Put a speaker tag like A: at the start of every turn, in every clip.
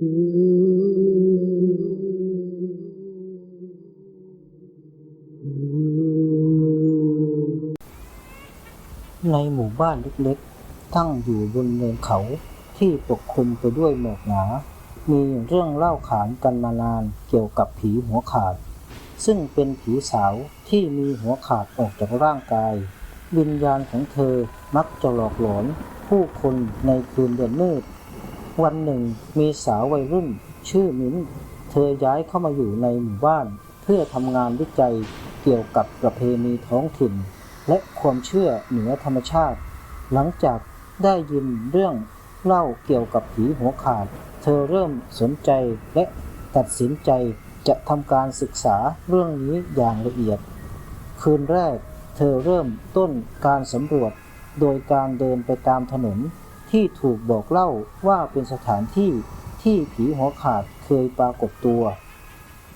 A: ในหมู่บ้านเล็กๆ ตั้งอยู่บนเนินเขาที่ปกคลุมไปด้วยหมอกหนา มีเรื่องเล่าขานกันมานานเกี่ยวกับผีหัวขาด ซึ่งเป็นผีสาวที่มีหัวขาดออกจากร่างกาย วิญญาณของเธอมักจะหลอกหลอนผู้คนในคืนเดือนมืด วันหนึ่งมีสาววัยรุ่น ชื่อมิ้น เธอย้ายเข้ามาอยู่ในหมู่บ้าน เพื่อทำงานวิจัยเกี่ยวกับประเพณีท้องถิ่น และความเชื่อเหนือธรรมชาติ หลังจากได้ยินเรื่องเล่าเกี่ยวกับผีหัวขาด เธอเริ่มสนใจและตัดสินใจจะทำการศึกษาเรื่องนี้อย่างละเอียด คืนแรก เธอเริ่มต้นการสำรวจ โดยการเดินไปตามถนน ที่ถูกบอกเล่าว่าเป็นสถานที่ที่ผีหัวขาดเคยปรากฏตัว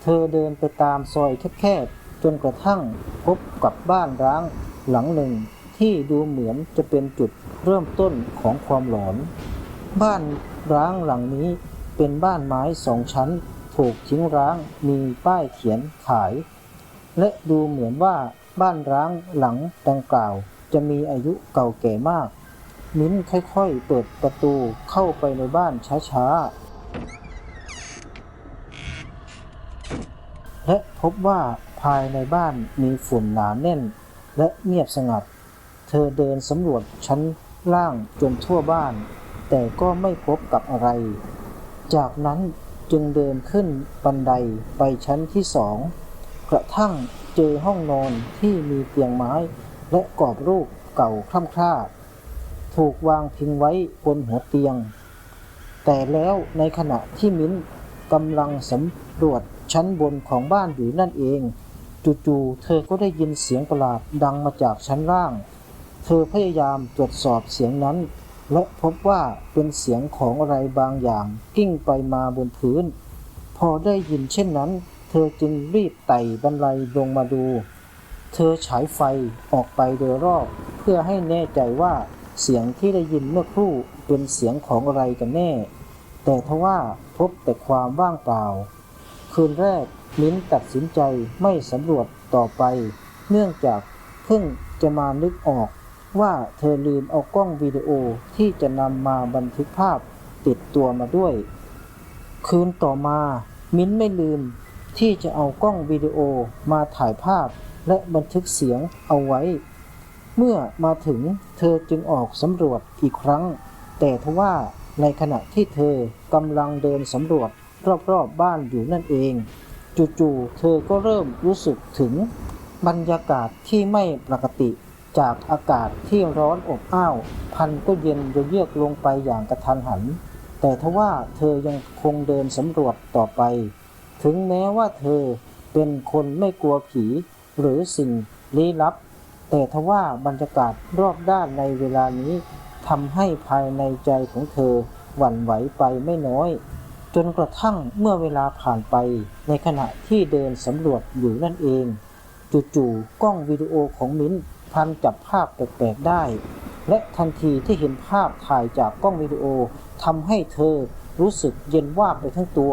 A: เธอเดินไปตามซอยแคบๆ จนกระทั่งพบกับบ้านร้างหลังหนึ่งที่ดูเหมือนจะเป็นจุดเริ่มต้นของความหลอน บ้านร้างหลังนี้เป็นบ้านไม้สองชั้น ถูกทิ้งร้างมีป้ายเขียนขาย และดูเหมือนว่าบ้านร้างหลังดังกล่าวจะมีอายุเก่าแก่มาก มิ้นค่อยๆ เปิดประตูเข้าไปในบ้านช้าๆ และพบว่าภายในบ้านมีฝุ่นหนาแน่น และเงียบสงัด เธอเดินสำรวจชั้นล่างจนทั่วบ้าน แต่ก็ไม่พบกับอะไร จากนั้นจึงเดินขึ้นบันไดไปชั้นที่สอง กระทั่งเจอห้องนอนที่มีเตียงไม้และกรอบรูปเก่าคล่ำคร่า ถูกวางพิงไว้บนหัวเตียง แต่แล้วในขณะที่มิ้นกำลังสำรวจชั้นบนของบ้านอยู่นั่นเอง จู่ๆเธอก็ได้ยินเสียงประหลาดดังมาจากชั้นล่าง เธอพยายามตรวจสอบเสียงนั้น และพบว่าเป็นเสียงของอะไรบางอย่างกิ้งไปมาบนพื้น พอได้ยินเช่นนั้น เธอจึงรีบไต่บันไดลงมาดู เธอฉายไฟออกไปโดยรอบ เพื่อให้แน่ใจว่า เสียงที่ได้ยินเมื่อครู่เป็นเสียงของอะไรกันแน่ แต่ทว่าพบแต่ความว่างเปล่า คืนแรกมิ้นตัดสินใจไม่สำรวจต่อไป เนื่องจากเพิ่งจะมานึกออกว่าเธอลืมเอากล้องวิดีโอที่จะนำมาบันทึกภาพติดตัวมาด้วย คืนต่อมา มิ้นไม่ลืมที่จะเอากล้องวิดีโอมาถ่ายภาพและบันทึกเสียงเอาไว้ เมื่อมาถึงเธอจึงออกสำรวจอีกครั้ง แต่ทว่าในขณะที่เธอกำลังเดินสำรวจรอบๆบบ้านอยู่นั่นเอง จู่ๆเธอก็เริ่มรู้สึกถึงบรรยากาศที่ไม่ปกติ จากอากาศที่ร้อนอบอ้าว พันก็เย็นเยือกลงไปอย่างกระทันหัน แต่ทว่าเธอยังคงเดินสำรวจต่อไป ถึงแม้ว่าเธอเป็นคนไม่กลัวผี หรือสิ่งลี้ลับ แต่ทว่าบรรยากาศรอบด้านในเวลานี้ทำให้ภายในใจของเธอหวั่นไหวไปไม่น้อย จนกระทั่งเมื่อเวลาผ่านไป ในขณะที่เดินสำรวจอยู่นั่นเอง จู่ๆกล้องวิดีโอของมิ้นพันจับภาพแปลกๆได้ และทันทีที่เห็นภาพถ่ายจากกล้องวิดีโอทำให้เธอรู้สึกเย็นว่าไปทั้งตัว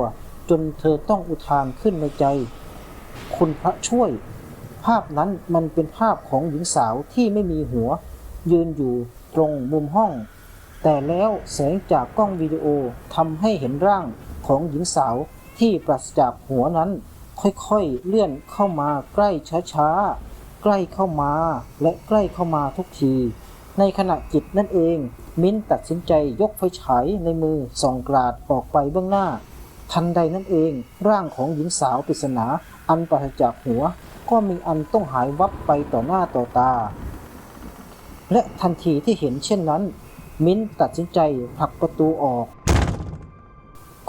A: จนเธอต้องอุทานขึ้นในใจ คุณพระช่วย ภาพนั้นมันเป็นภาพของหญิงสาวที่ไม่มีหัว ยืนอยู่ตรงมุมห้อง แต่แล้วแสงจากกล้องวิดีโอทำให้เห็นร่างของหญิงสาวที่ปราศจากหัวนั้น ค่อยๆเลื่อนเข้ามาใกล้ช้าๆ ใกล้เข้ามาและใกล้เข้ามาทุกที ในขณะจิตนั่นเอง มิ้นตัดสินใจยกไฟฉายในมือส่องกราดออกไปเบื้องหน้า ทันใดนั่นเองร่างของหญิงสาวปริศนาอันปราศจากหัว ก็มีอันต้องหายวับไปต่อหน้าต่อตา และทันทีที่เห็นเช่นนั้น มิ้นตัดสินใจผลักประตูออก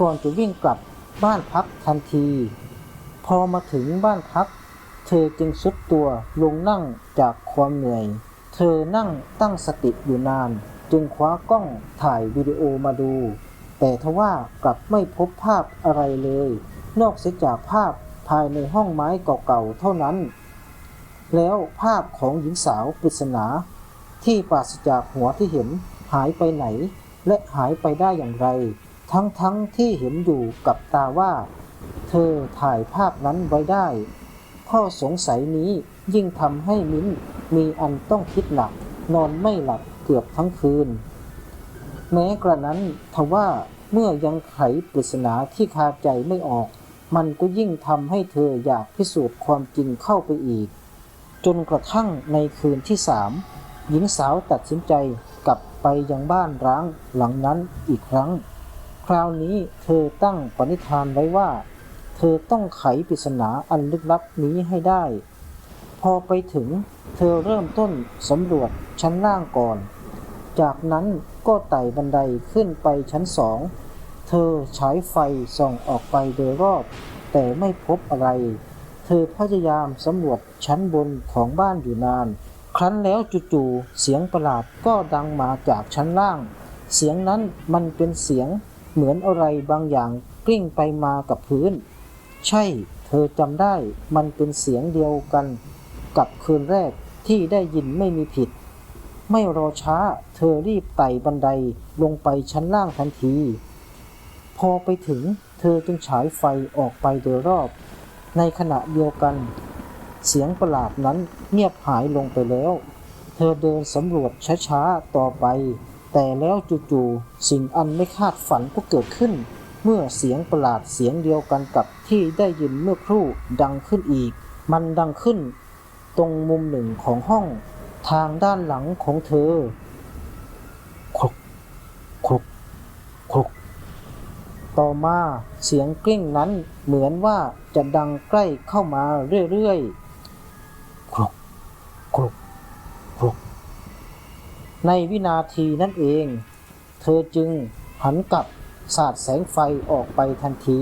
A: ก่อนจะวิ่งกลับบ้านพักทันที พอมาถึงบ้านพัก เธอจึงสุดตัวลงนั่งจากความเหนื่อย เธอนั่งตั้งสติอยู่นาน จึงคว้ากล้องถ่ายวิดีโอมาดู แต่ทว่ากลับไม่พบภาพอะไรเลย นอกเสียจากภาพ ภายในห้องไม้เก่าๆเท่านั้น แล้วภาพของหญิงสาวปริศนา ที่ปราศจากหัวที่เห็นหายไปไหน และหายไปได้อย่างไร ทั้งทั้งๆที่เห็นอยู่กับตาว่า เธอถ่ายภาพนั้นไว้ได้ ข้อสงสัยนี้ยิ่งทำให้มิ้นมีอันต้องคิดหนัก นอนไม่หลับเกือบทั้งคืน แม้กระนั้นทว่าเมื่อยังไขปริศนาที่คาใจไม่ออก มันก็ยิ่งทำให้เธออยากพิสูจน์ความจริงเข้าไปอีก จนกระทั่งในคืนที่สามหญิงสาวตัดสินใจกลับไปยังบ้านร้างหลังนั้นอีกครั้ง คราวนี้เธอตั้งปณิธานไว้ว่า เธอต้องไขปริศนาอันลึกลับนี้ให้ได้ พอไปถึงเธอเริ่มต้นสำรวจชั้นล่างก่อน จากนั้นก็ไต่บันไดขึ้นไปชั้นสอง เธอฉายไฟส่องออกไปโดยรอบ แต่ไม่พบอะไร เธอพยายามสำรวจชั้นบนของบ้านอยู่นาน ครั้นแล้วจู่ๆเสียงประหลาดก็ดังมาจากชั้นล่าง เสียงนั้นมันเป็นเสียงเหมือนอะไรบางอย่างกลิ้งไปมากับพื้น ใช่ เธอจำได้มันเป็นเสียงเดียวกัน กับคืนแรกที่ได้ยินไม่มีผิด ไม่รอช้า เธอรีบไต่บันไดลงไปชั้นล่างทันที อไปถึงเธอจึงฉายไฟออกไปโดยรอบ ในขณะเดียวกัน เสียงประหลาดนั้นเงียบหายลงไปแล้ว เธอเดินสำรวจช้าๆต่อไป แต่แล้วจู่ๆสิ่งอันไม่คาดฝันก็เกิดขึ้น เมื่อเสียงประหลาดเสียงเดียวกันกับที่ได้ยินเมื่อครู่ดังขึ้นอีก มันดังขึ้น ตรงมุมหนึ่งของห้อง ทางด้านหลังของเธอครุกครุกครุก ต่อมาเสียงกลิ้งนั้นเหมือนว่าจะดังใกล้เข้ามาเรื่อยๆ ครุกครุกครุก ในวินาทีนั่นเอง เธอจึงหันกลับสาดแสงไฟออกไปทันที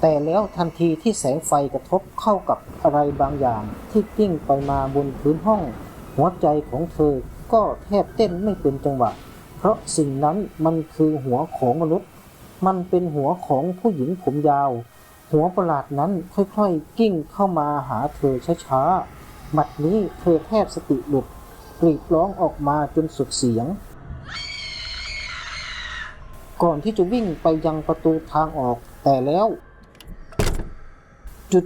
A: แต่แล้วทันทีที่แสงไฟกระทบเข้ากับอะไรบางอย่างที่กลิ้งไปมาบนพื้นห้อง หัวใจของเธอก็แทบเต้นไม่เป็นจังหวะ เพราะสิ่งนั้นมันคือหัวของมนุษย์ มันเป็นหัวของผู้หญิงผมยาว หัวประหลาดนั้นค่อยๆ กิ้งเข้ามาหาเธอช้าๆบัดนี้เธอแทบสติหลุดกรีดร้องออกมาจนสุดเสียง ก่อนที่จะวิ่งไปยังประตูทางออกแต่แล้ว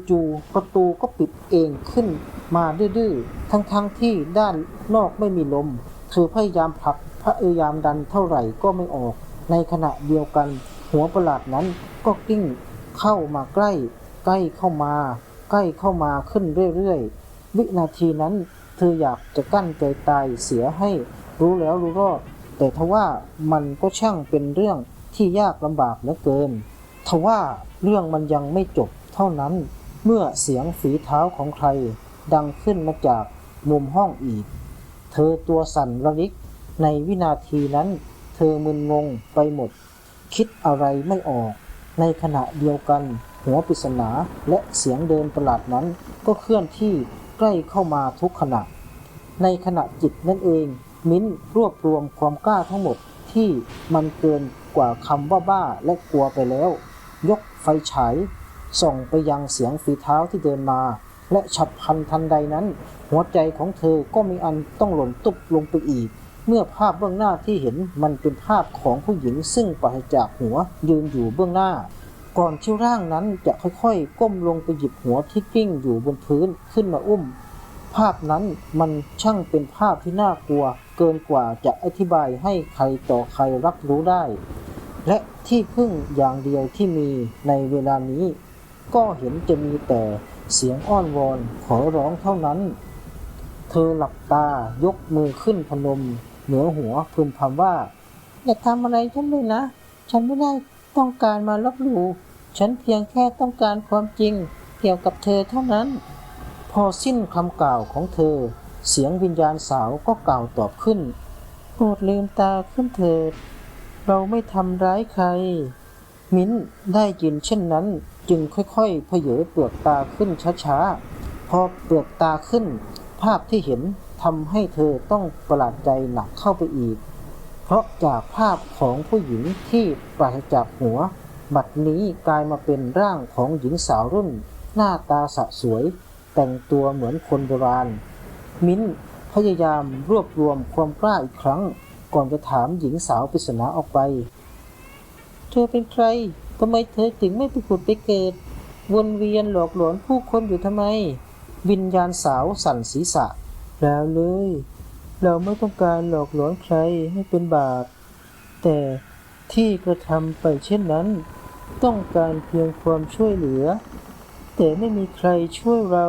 A: จู่ๆประตูก็ปิดเองขึ้นมาดื้อๆ ทั้งๆที่ด้านนอกไม่มีลม เธอพยายามผลักพยายามดันเท่าไหร่ก็ไม่ออก ในขณะเดียวกัน หัวประหลาดนั้นก็กิ้งเข้ามาใกล้ ใกล้เข้ามา ใกล้เข้ามาขึ้นเรื่อยๆ วินาทีนั้นเธออยากจะกั้นใจตายเสียให้รู้แล้วรู้รอด แต่ทว่ามันก็ช่างเป็นเรื่องที่ยากลำบากเหลือเกิน ทว่าเรื่องมันยังไม่จบเท่านั้น เมื่อเสียงฝีเท้าของใคร ดังขึ้นมาจากมุมห้องอีก เธอตัวสั่นระลิก ในวินาทีนั้น เธอมึนงงไปหมด คิดอะไรไม่ออก ในขณะเดียวกัน หัวปริศนาและเสียงเดินประหลาดนั้นก็เคลื่อนที่ใกล้เข้ามาทุกขณะ ในขณะจิตนั่นเอง มิ้นรวบรวมความกล้าทั้งหมดที่มันเกินกว่าคำว่าบ้าและกลัวไปแล้ว ยกไฟฉายส่องไปยังเสียงฝีเท้าที่เดินมา และฉับพลันทันใดนั้น หัวใจของเธอก็มีอันต้องหล่นตุบลงไปอีก เมื่อภาพเบื้องหน้าที่เห็นมันเป็นภาพของผู้หญิงซึ่งปราศจากหัวยืนอยู่เบื้องหน้า ก่อนที่ร่างนั้นจะค่อยๆ ก้มลงไปหยิบหัวที่กิ้งอยู่บนพื้นขึ้นมาอุ้ม ภาพนั้นมันช่างเป็นภาพที่น่ากลัว เกินกว่าจะอธิบายให้ใครต่อใครรับรู้ได้ และที่พึ่งอย่างเดียวที่มีในเวลานี้ ก็เห็นจะมีแต่เสียงอ้อนวอนขอร้องเท่านั้น เธอหลับตายกมือขึ้นพนม เหนือหัวพึมพำว่า อย่าทำอะไรฉันเลยนะ ฉันไม่ได้ต้องการมาลบหลู่ฉันเพียงแค่ต้องการความจริงเกี่ยวกับเธอเท่านั้น พอสิ้นคำกล่าวของเธอ เสียงวิญญาณสาวก็กล่าวตอบขึ้นโปรดลืมตาขึ้นเถิด เราไม่ทำร้ายใคร มิ้นได้ยินเช่นนั้นจึงค่อยๆเผยเปลือกตาขึ้นช้าๆ พอเปลือกตาขึ้น ภาพที่เห็น ทำให้เธอต้องประหลาดใจหนักเข้าไปอีก เพราะจากภาพของผู้หญิงที่ปราศจากหัว บัดนี้กลายมาเป็นร่างของหญิงสาวรุ่น หน้าตาสะสวย แต่งตัวเหมือนคนโบราณ มิ้นพยายามรวบรวมความกล้าอีกครั้ง ก่อนจะถามหญิงสาวปริศนาออกไป เธอเป็นใครทำไมเธอถึงไม่ไปผุดไปเกิด วนเวียนหลอกหลอนผู้คนอยู่ทำไม วิญญาณสาวสั่นศีรษะ แล้วเลย เราไม่ต้องการหลอกหลอนใครให้เป็นบาป แต่ที่กระทำไปเช่นนั้น ต้องการเพียงความช่วยเหลือ แต่ไม่มีใครช่วยเรา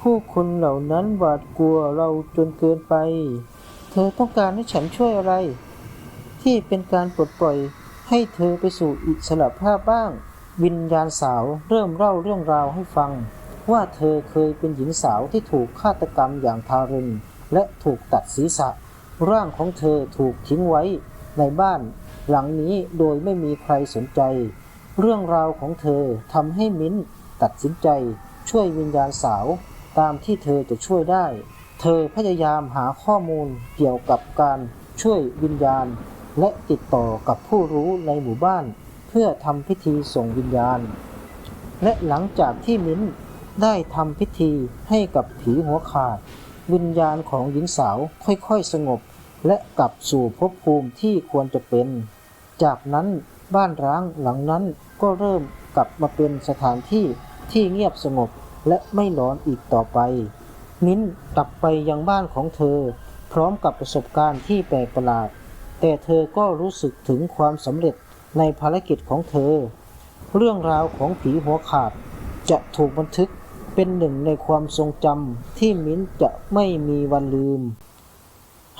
A: ผู้คนเหล่านั้นหวาดกลัวเราจนเกินไป เธอต้องการให้ฉันช่วยอะไร ที่เป็นการปลดปล่อยให้เธอไปสู่อิสระภาพบ้าง วิญญาณสาวเริ่มเล่าเรื่องราวให้ฟัง ว่าเธอเคยเป็นหญิงสาวที่ถูกฆาตกรรมอย่างทารุณและถูกตัดศีรษะ ร่างของเธอถูกทิ้งไว้ในบ้าน หลังนี้โดยไม่มีใครสนใจ เรื่องราวของเธอทำให้มิ้นตัดสินใจ ช่วยวิญญาณสาวตามที่เธอจะช่วยได้ เธอพยายามหาข้อมูลเกี่ยวกับการช่วยวิญญาณ และติดต่อกับผู้รู้ในหมู่บ้าน เพื่อทำพิธีส่งวิญญาณ และหลังจากที่มิ้น ได้ทำพิธีให้กับผีหัวขาด วิญญาณของหญิงสาวค่อยๆสงบ และกลับสู่ภพภูมิที่ควรจะเป็น จากนั้นบ้านร้างหลังนั้นก็เริ่มกลับมาเป็นสถานที่ที่เงียบสงบและไม่ร้อนอีกต่อไป มิ้นกลับไปยังบ้านของเธอ พร้อมกับประสบการณ์ที่แปลกประหลาด แต่เธอก็รู้สึกถึงความสำเร็จในภารกิจของเธอ เรื่องราวของผีหัวขาด จะถูกบันทึกเป็นหนึ่งในความทรงจำที่มิ้นจะไม่มีวันลืม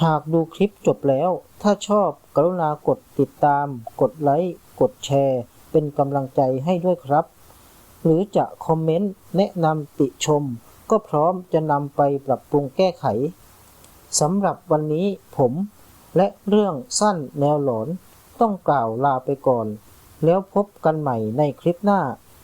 A: หากดูคลิปจบแล้ว ถ้าชอบกรุณากดติดตาม กดไลค์กดแชร์ เป็นกำลังใจให้ด้วยครับ หรือจะคอมเมนต์แนะนำติชม ก็พร้อมจะนำไปปรับปรุงแก้ไขสำหรับวันนี้ผมและเรื่องสั้นแนวหลอนต้องกล่าวลาไปก่อน แล้วพบกันใหม่ในคลิปหน้า